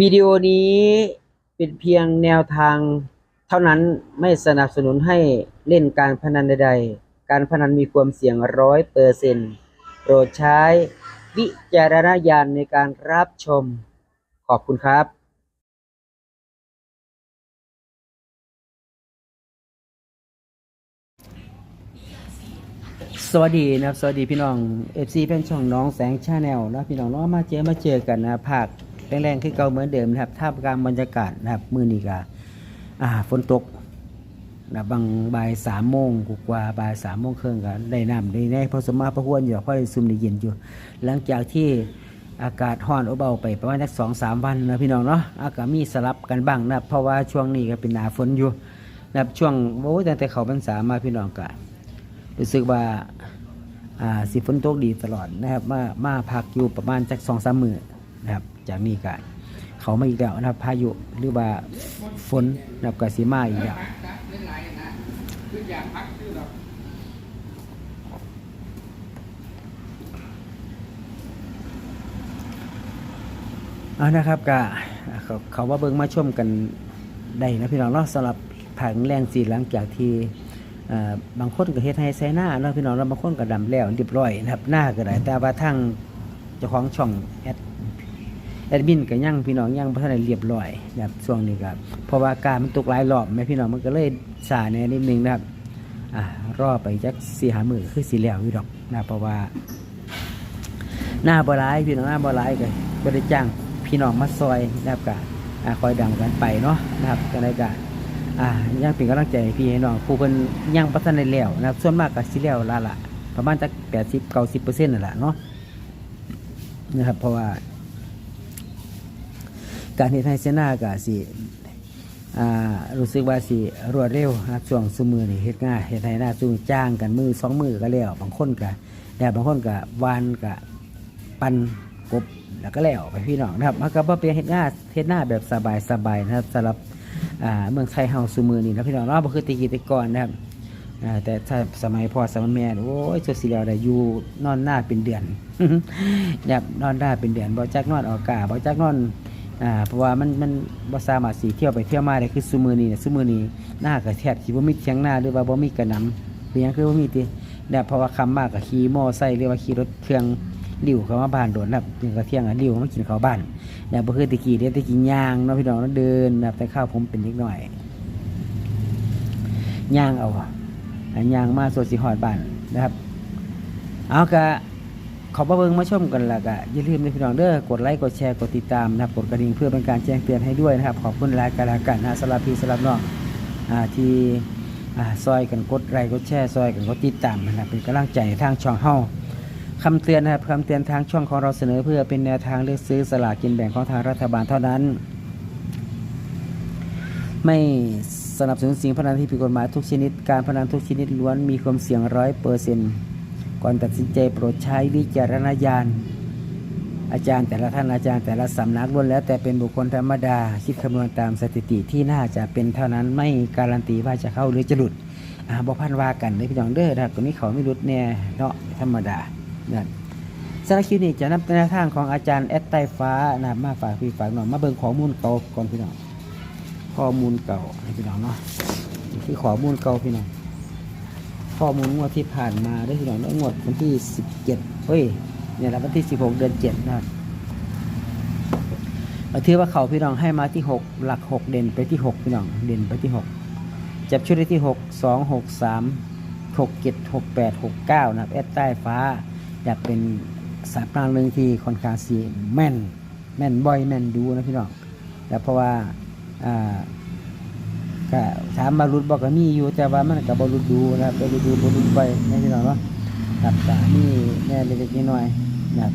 วิดีโอนี้เป็นเพียงแนวทางเท่านั้นไม่สนับสนุนให้เล่นการพนันใดๆ การพนันมีความเสี่ยงร้อยเปอร์เซ็นต์โปรดใช้วิจารณญาณในการรับชม ขอบคุณครับสวัสดีนะครับ สวัสดีพี่น้อง FC เป็นช่องน้องแสงชาแนลนะพี่น้องเนาะมาเจอมาเจอกันนะภาค แรงๆคือเก่าเหมือนเดิมนะครับท่ามกลางบรรยากาศนะครับมื้อนี้ก็อ่าฝนตกนะบางบ่ายสามโมงกว่าบ่ายสามโมงครึ่งก็ได้น้ำได้แน่พอสมมาพระหวนอยู่เพราะได้ซุ่มได้เย็นอยู่ หลังจากที่อากาศร้อนอบเบาไปประมาณสักสองสามวันนะพี่น้องเนาะอากาศมีสลับกันบ้างนับเพราะว่าช่วงนี้ก็เป็นหนาฝนอยู่นับช่วงโอ้ยแต่เขาพรรษามาพี่น้องก็รู้สึกว่าอ่าสิฝนตกดีตลอดนะครับมามาพักอยู่ประมาณจักสองสามมือ นะครับ จากนี้ก็เขามาอีกแล้วนะครับ พายุหรือว่าฝนนะครับกสีมาอีกแล้วเอานะครับก็เขาเขาว่าเบิ่งมาชมกันได้นะพี่น้องเนาะสำหรับผังแรงสีหลังจากที่บางคนก็เฮ็ดให้ใส่หน้าเนาะพี่น้องแล้วบางคนก็ดำแล้วเรียบร้อยนะครับหน้าก็ได้แต่ว่าทางเจ้าของช่องแอด แอดมินก็ยังพี่น้องยังบ่ทันได้เรียบร้อยนะครับช่วงนี้ก็เพราะว่าอาการมันตกหลายรอบแม่พี่น้องมันก็เลยสาแหน่นิดนึงนะครับอ่ารอไปจัก4 5มื้อคือสิแล้วอยู่ดอกนะเพราะว่า หน้าบ่หลายพี่น้องหน้าบ่หลายก็บ่ได้จ้างพี่น้องมาซอยนะครับก็อ่าคอยดังกันไปเนาะนะครับก็ได้ก็อ่ายังเป็นกำลังใจให้พี่ให้น้องผู้เพิ่นยังพัฒนาแล้วนะครับส่วนมากก็สิแล้วละละประมาณจักแปดสิบเก้าสิบเปอร์เซ็นต์นั่นแหละเนาะนะครับเพราะว่า การเฮ็ดให้เสนาก็สิรู้สึกว่าสิรวดเร็วนะครับช่วงซุมือนี่เฮ็ดง่ายเฮ็ดให้หน้าซุจ้างกันมือสองมือก็แล้วบางคนก็แล้วบางคนก็วานก็ปันกบแล้วก็แล้วไปพี่น้องนะครับมันก็บ่เป็นเฮ็ดง่ายเฮ็ดหน้าแบบสบายๆนะครับสำหรับเมืองไทยเฮาซูมือนี่นะพี่น้องเนาะบ่คือตะกี้ต่ก่อนนะครับแต่ถ้าสมัยพ่อสมัยแม่โอ้ยสุดสิแล้วได้อยู่นอนหน้าเป็นเดือนแบบนอนหน้าเป็นเดือนบ่จักนอนออกกาบ่จักนอน อ่าเพราะว่ามันมันบ่สามารถสิเที่ยวไปเที่ยวมาได้คือซุมือนี้เนี่ยซุมือนี้หน้าก็แทบสิบ่มีเถียงหน้าหรือว่าบ่มีกระหนำเป็นหยังคือบ่มีติเนี่ยเพราะว่าคำมากก็ขี่มอไซค์หรือว่าขี่รถเครื่องลิ้วเข้ามาบ้านโดนนะครับถึงก็เที่ยงอะลิ้วมากินข้าวบ้านเนี่ยบ่คือตะกี้เด้ตะกี้ย่างเนาะพี่น้องเนาะเดินแบบแต่ข้าวผมเป็นนิดหน่อยย่างเอาอะย่างมาสดสิหอดบ้านนะครับ เอากะ ขอบพระเบิงมาชมกันละกะอย่าลืมนะพี่น้องเด้อกดไลค์กดแชร์กดติดตามนะครับกดกระดิ่งเพื่อเป็นการแจ้งเตือนให้ด้วยนะครับ ขอบคุณรายการละกันนะสำหรับพี่สำหรับน้องอ่าที่อ่าซอยกันกดไลค์กดแชร์ซอยกันกดติดตามนะครับเป็นกำลังใจทางช่องเฮาคำเตือนนะครับคำเตือนทางช่องของเราเสนอเพื่อเป็นแนวทางเลือกซื้อสลากกินแบ่งของทางรัฐบาลเท่านั้น ไม่สนับสนุนสิ่งพนันที่ผิดกฎหมายทุกชนิด การพนันทุกชนิดล้วนมีความเสี่ยงร้อยเปอร์เซ็นต์ ก่อนตัดสินใจโปรดใช้วิจารณญาณอาจารย์แต่ละท่านอาจารย์แต่ละสำนักล้วนแล้วแต่เป็นบุคคลธรรมดา คิดคำนวณตามสถิติที่น่าจะเป็นเท่านั้นไม่การันตีว่าจะเข้าหรือจะหลุดอ่าบอกพันว่ากันเลยพี่น้องเด้อนะครับตรงนี้เขาไม่หลุดแน่เนาะธรรมดานะสารบคลิปนี้จะนำแนวทางของอาจารย์แอดไต้ฟ้านะครับมาฝากพี่ฝากน้องมาเบิ่งข้อมูลเก่าก่อนพี่น้องข้อมูลเก่าให้พี่น้องเนาะนี่ข้อมูลเก่าพี่น้อง ข้อมูลงวดที่ผ่านมาได้อพี่น้องนาะงวดวันที่สิบเจ็ดเฮ้ยเนี่ยแหละวันที่สิบหกเดือนเจ็ดนะครับเอาถือว่าเขาพี่น้องให้มาที่หกหลักหกเด่นไปที่หกพี่น้องเด่นไปที่หกจับชุดได้ที่หกสองหกสามหกเจ็ดหกแปดหกเก้านะครับแอดใต้ฟ้า อยากเป็นสายพรางหนึ่งที่คอนข้างสีแม่น แม่นบ่อยแม่นดูนะพี่น้องแต่เพราะว่าอ่า ก็ถามมารุดบอกก็มีอยู่แต่ว่ามันกับบรุดดูนะครับบรุดดูบรุดไปนะพี่น้องนาะครับนี่แน่เล็กๆน้อยๆนะครับ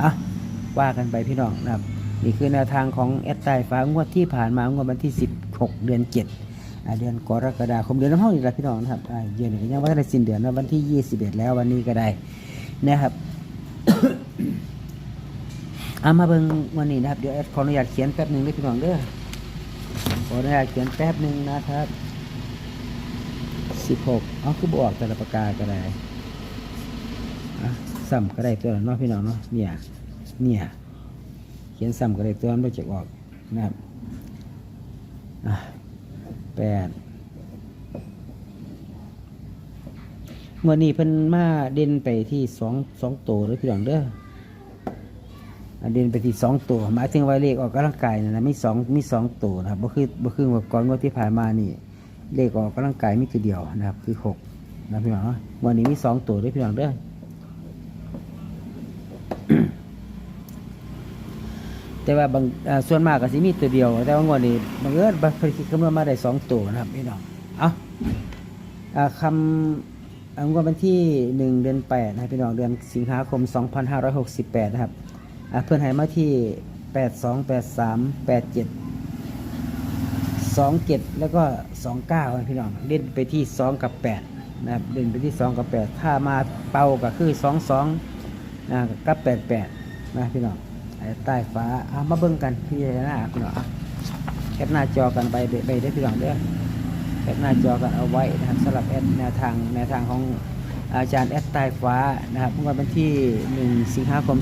อะว่ากันไปพี่น้องนะครับ นี่คือแนวทางของแอดไตฟ้างวดที่ผ่านมางวดวันที่ 16 เดือน 7เดือนกรกฎาคมเดือนน้ำห้องอีกแล้วพี่น้องนะครับเดือนนี้ก็ยังว่าได้สิ้นเดือนนะวันที่ 21 แล้ววันนี้ก็ได้นะครับเอามาเบิ่งวันนี้นะครับเดี๋ยวแอดขออนุญาตเขียนแป๊บหนึ่งด้วยพี่น้องเด้อ ออนุญาตเขียนแป๊บหนึ่งนะครับสิบหกเอาคือบอกแต่ละประกาก็ได้อะซ้ำก็ได้ตัวเนาะพี่น้องเนาะเนี่ยเนี่ยเขียนซ้ำก็ได้ตัวนั้นไม่จะออกนะครับแปดงวดนี้เพิ่นมาเด่นไปที่สองสองตัวเลยพี่น้องเด้อ เด่นไปที่สองตัวหมายถึงว่าเลขออกกำลังกายนะนะมีสองมีสองตัวนะครับบ่คือบ่คือว่าก่อนงวดที่ผ่านมานี่เลขออกกำลังกายมีตัวเดียวนะครับ คือหกนะพี่น้องวันนี้มีสองตัวด้วยพี่น้องเด้อแต่ว่าบางส่วนมากก็สิมีตัวเดียว แต่ว่างวดนี้บางเอิญบางคิดคำนวณมาได้สองตัวนะครับพี่น้องเอาอาคำงวดวันที่หนึ่งเดือนแปดนะพี่น้องเดือนสิงหาคมสองพันห้าร้อยหกสิบแปดนะครับ อ่าเพื่อนให้มาที่แปดสองแปดสามแปดเจ็ดสองเจ็ดแล้วก็สองเก้าพี่น้องเล่นไปที่สองกับแปดนะครับเล่นไปที่สองกับแปดถ้ามาเป่าก็คือสองสองนะกับแปดแปดนะพี่น้องใต้ฟ้าเอามาเบิ่งกันพี่หน้าพี่น้องเอแคปหน้าจอกันไปไปได้พี่น้องเด้อแคปหน้าจอกันเอาไว้นะครับสำหรับแอดแนวทางแนวทางของ อาจารย์แอดใต้ฟ้านะครับเมื่อวันที่ 1 สิงหาคม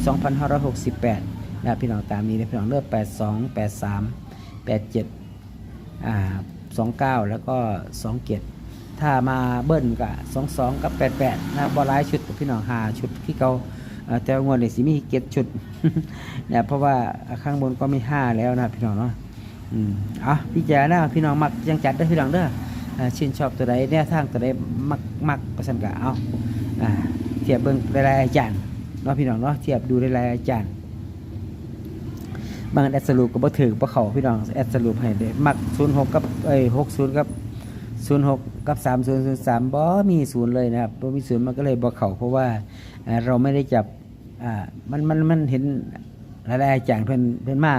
2568นะครับพี่น้องตามนี้นะพี่น้องเลือก82 83 87อ่าสองเก้าแล้วก็สองเกียรถ้ามาเบิ้ลกับสองสองกับแปดแปดนะบอลไลายชุดพี่น้องหาชุดที่เขาแต่งวดนี้สิมีเกียรชุดเนี่ยเพราะว่าข้างบนก็มีห้าแล้วนะพี่น้องเนาะอืมอะพี่แจ๋นะพี่น้องมักยังจัดได้พี่น้องเด้อ ชื่นชอบตัวใดแนวทางตัวใดมักมักประสันกะเอาเทียบเบิ้งรายๆอาจารย์เนาะพี่น้องเนาะเทียบดูรายๆอาจารย์บางอันแอดสรุปก็บ่ถือบ่เข้าพี่น้องแอดสรุปให้เด้มัก06กับเอ้ย60กับ06กับ3003บ่มีศูนย์เลยนะครับบ่มีศูนย์มันก็เลยบ่เข้าเพราะว่าอ่าเราไม่ได้จับอ่ามันมันมันเห็นหลายๆอย่างเพิ่นเพิ่นมา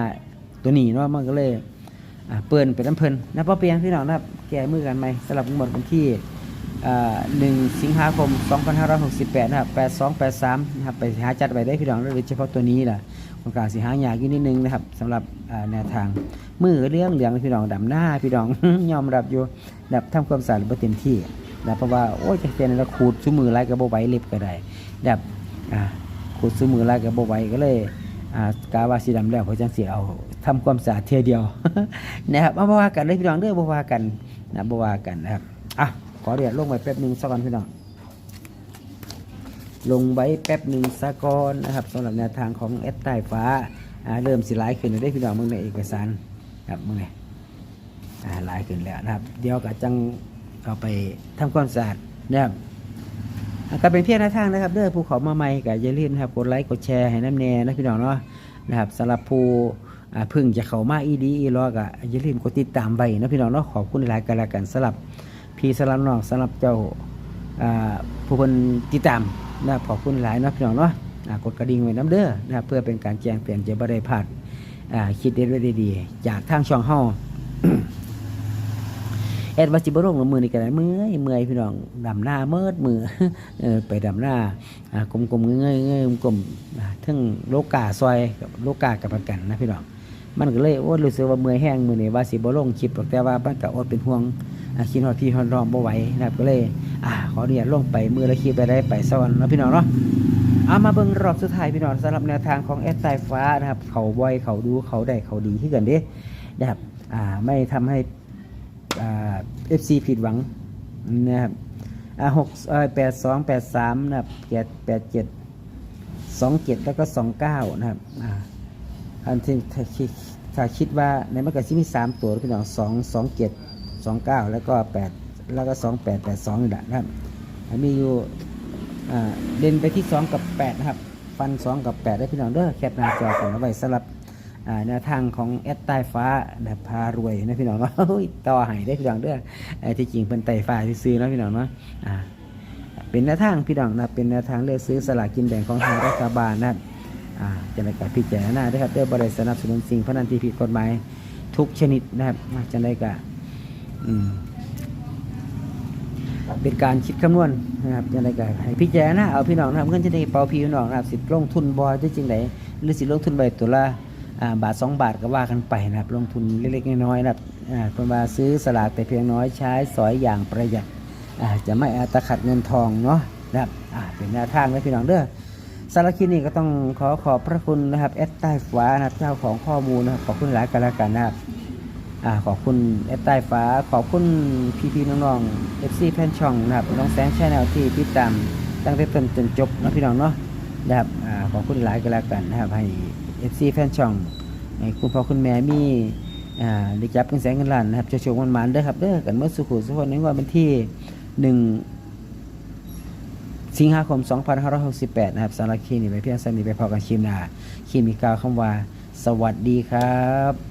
ตัวนี้เนาะมันก็เลยอ่า เปิ้นไปน้ำเพิ่นนะบ่อเปียนพี่น้องนะแก้มือกันใหมสำหรับหมดวันที่อ่า1สิงหาคม 2568 นะครับ 8283 นะครับ ไปหาจัดไว้ได้พี่น้องโดยเฉพาะตัวนี้ล่ะโอกาสสิหายากอยู่นิดนึงนะครับสำหรับแนวทางมือเรื่องเหลืองพี่น้องดำหน้าพี่น้องยอมรับอยู่แบบทำความสะอาดบ่เต็มที่นะเพราะว่าโอ้ยจะเป็นแล้วขูดซุมือไรก็บ่ไหวเล็บก็ได้แบบขูดซุมือไรก็บ่ไหวก็เลย กาวาสีดำแล้วเพราจังสิเอาทำความสะอาดเทียเดียวนะครับเอาบว่ากันเลยพี่น้องเด้อบว่ากันนะบว่ากันนะครับอะขอเดี๋ยวลงไปแป๊บหนึ่งสักก่อนพี่น้องลงไว้แป๊บหนึ่งสะกอนนะครับสำหรับแนวทางของแอดใต้ฟ้าเริ่มสิหลายขึ้นแล้วได้พี่น้องมึงในเอกสารครับมึงไงอ่าหลายขึ้นแล้วนะครับ เดี๋ยวก็จังเอาไปทำความสะอาดนะครับ ก็เป็นเพียงแนวทางนะครับเด้อผู้เขอมาใหม่ก็อย่าลืมนะครับกดไลค์กดแชร์ให้น้ำแน่นะพี่น้องเนาะนะครับสำหรับผู้พึ่งจะเข้ามาอีดีอีรอก็อย่าลืมกดติดตามไว้นะพี่น้องเนาะขอบคุณหลายกันละกันสำหรับพี่สำหรับน้องสำหรับเจ้าผู้คนติดตามนะขอบคุณหลายนะพี่น้องเนาะกดกระดิ่งไว้น้ำเด้อนะเพื่อเป็นการแจ้งเตือนจะบ่ได้พลาดคิดเด็ดไว้ดีๆจากทางช่องเฮา แอดวาจิบโรงลงมือนี่กันเมื่อยเมื่อยพี่น้องดำหน้าเมิดมือเออไปดำหน้ากลมๆเงยๆเงยกลมทั้งโลกาซอยกับโลกากับประกันนะพี่น้องมันก็เลยโอ้รู้สึกว่าเมื่อยแห้งมือนี่ว่าสิบ่ลงคลิปหรอกแต่ว่ามันก็อดเป็นห่วงคิดฮอดพี่ฮอดน้องบ่ไหวนะครับก็เลยอ่าขออนุญาตลงไปมือละคลิปไปได้ไปสวรรค์นะพี่น้องเนาะเอามาเบิ่งรอบสุดท้ายพี่น้องสำหรับแนวทางของแอดสายฟ้านะครับ เขาบ่อยเขาดูเขาได้เขาดีที่กันเด้นะครับอ่าไม่ทำให้ เอ่า FC ผิดหวังนะครับอ่าหกอ่อแปดสองแปดสามนะครับแปดแปดเจ็ดสองเจ็ดแล้วก็สองเก้านะครับอ่าอันที่ถ้าคิดว่าในมันก็สิมีสามตัวพี่น้องสองสองเจ็ดสองเก้าแล้วก็แปดแล้วก็สองแปดแปดสองนี่แหละนะครับมีอยู่เด่นไปที่สองกับแปดนะครับ ฟันสองกับแปดได้พี่น้องเด้อแคปหน้าจอกันเอาไว้สำหรับ แนวทางของแอดใต้ฟ้าแบบพารวยนะพี่น้องเนาะต่อให้ได้พี่น้องเด้อที่จริงเป็นไต่ฟ้าซื้อนะพี่น้องเนาะเป็นแนวทางพี่น้องนะเป็นแนวทางเลือกซื้อสลากกินแบ่งของทางรัฐบาลนะครับอ่าจะได้กับพิจารณาด้ครับเด้อบริษัทสนับสนุนสิ่งพนันที่ผิดกฎหมายทุกชนิดนะครับจะได้กับเป็นการคิดคำนวณนะครับอย่างไรก็ให้พิจารณาเอาพี่น้องนะครับเงินจะได้เป่าพี่น้องนะครับสิลงทุนบอยได้จริงไหนหรือสิลงทุนใบตัวละอ่า บาทสองบาทก็ว่ากันไปนะครับ ลงทุนเล็กๆน้อยๆนะครับคนมาซื้อสลากแต่เพียงน้อยใช้สอยอย่างประหยัดจะไม่อาตขัดเงินทองเนาะนะครับเป็นแนวทางนะพี่น้องเด้อสารคินี้ก็ต้องขอขอบพระคุณนะครับแอดใต้ฟ้านะครับเจ้าของข้อมูลนะครับขอบคุณหลายกันล้วกันนะครับอ่าขอบคุณแอดใต้ฟ้า ขอบคุณพี่ๆน้องๆ FC แฟนช่องนะครับน้องแสงแชแนลที่ติดตามตั้งแต่ต้นจนจบนะพี่น้องเนาะนะครับขอบคุณหลายกันล้วกันนะครับให้ FC แฟนช่องให้คุณพ่อคุณแม่มีอ่าได้จับเงินแสนเงินล้านนะครับโชคๆมันๆเด้อครับเด้อกันเมื่อสุขุสุขคนในวันที่หนึ่งสิงหาคม 2568 นะครับสำหรับคลิปนี้ไปเพียงสนิทไปพอกันคลิปหน้าคลิปมีกล่าวคำว่า สวัสดีครับ